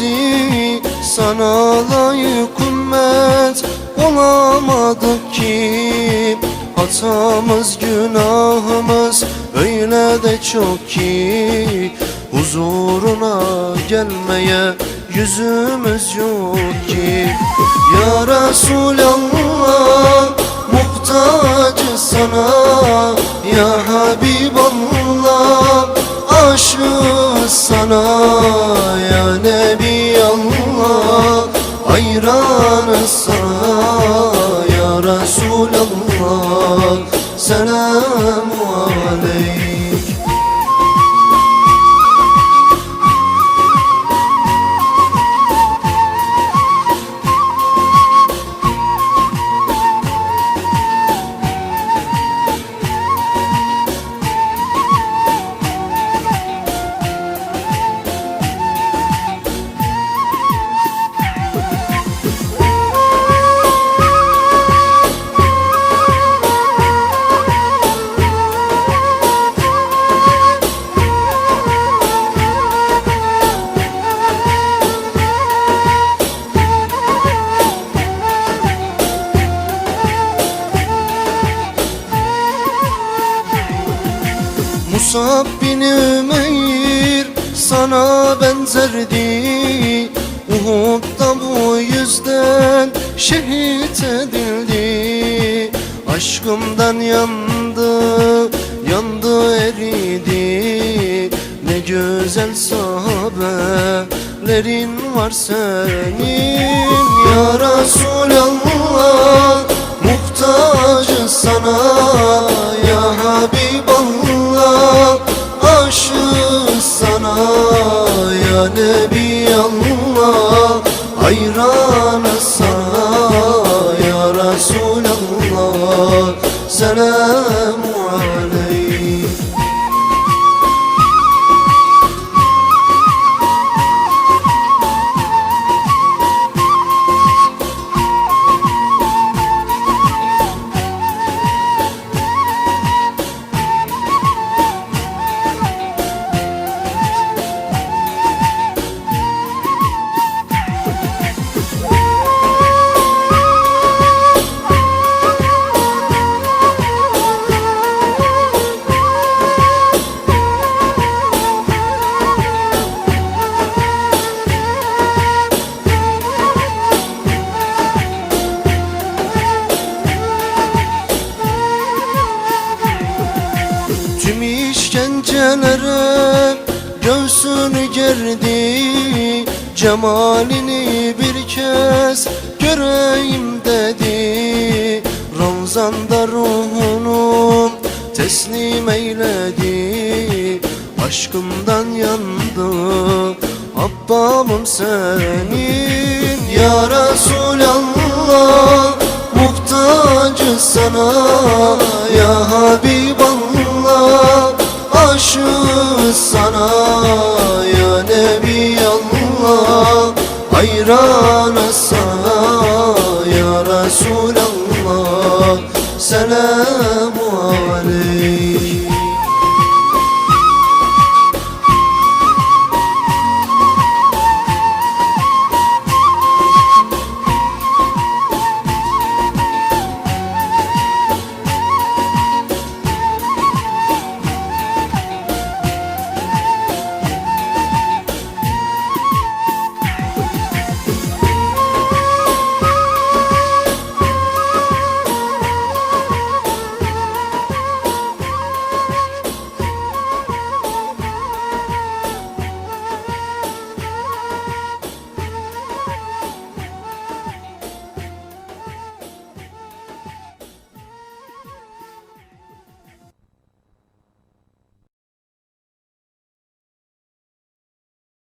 bizi Sana layık ümmet olamadık ki. Hatamız günahımız öyle de çok ki. Huzuruna gelmeye yüzümüz yok ki. Ya Resulallah muhtacı sana. Ya Habiballah aşık sana. Ya Nebi hayranı sana Ya Resulallah. Selamu Musab bin Ümeyr sana benzerdi Uhud'da bu yüzden şehit edildi. Aşkımdan yandı, yandı eridi. Ne güzel sahabelerin var senin. Ya Resulallah muhtacı sana Resulallah işkencelere göğsünü gerdi Cemalini bir kez göreyim dedi. Ramzan'da ruhunu teslim eyledi Aşkımdan yandı Abbamım senin. Ya Resulallah muhtacı sana Ya Habiballah Resulallah selam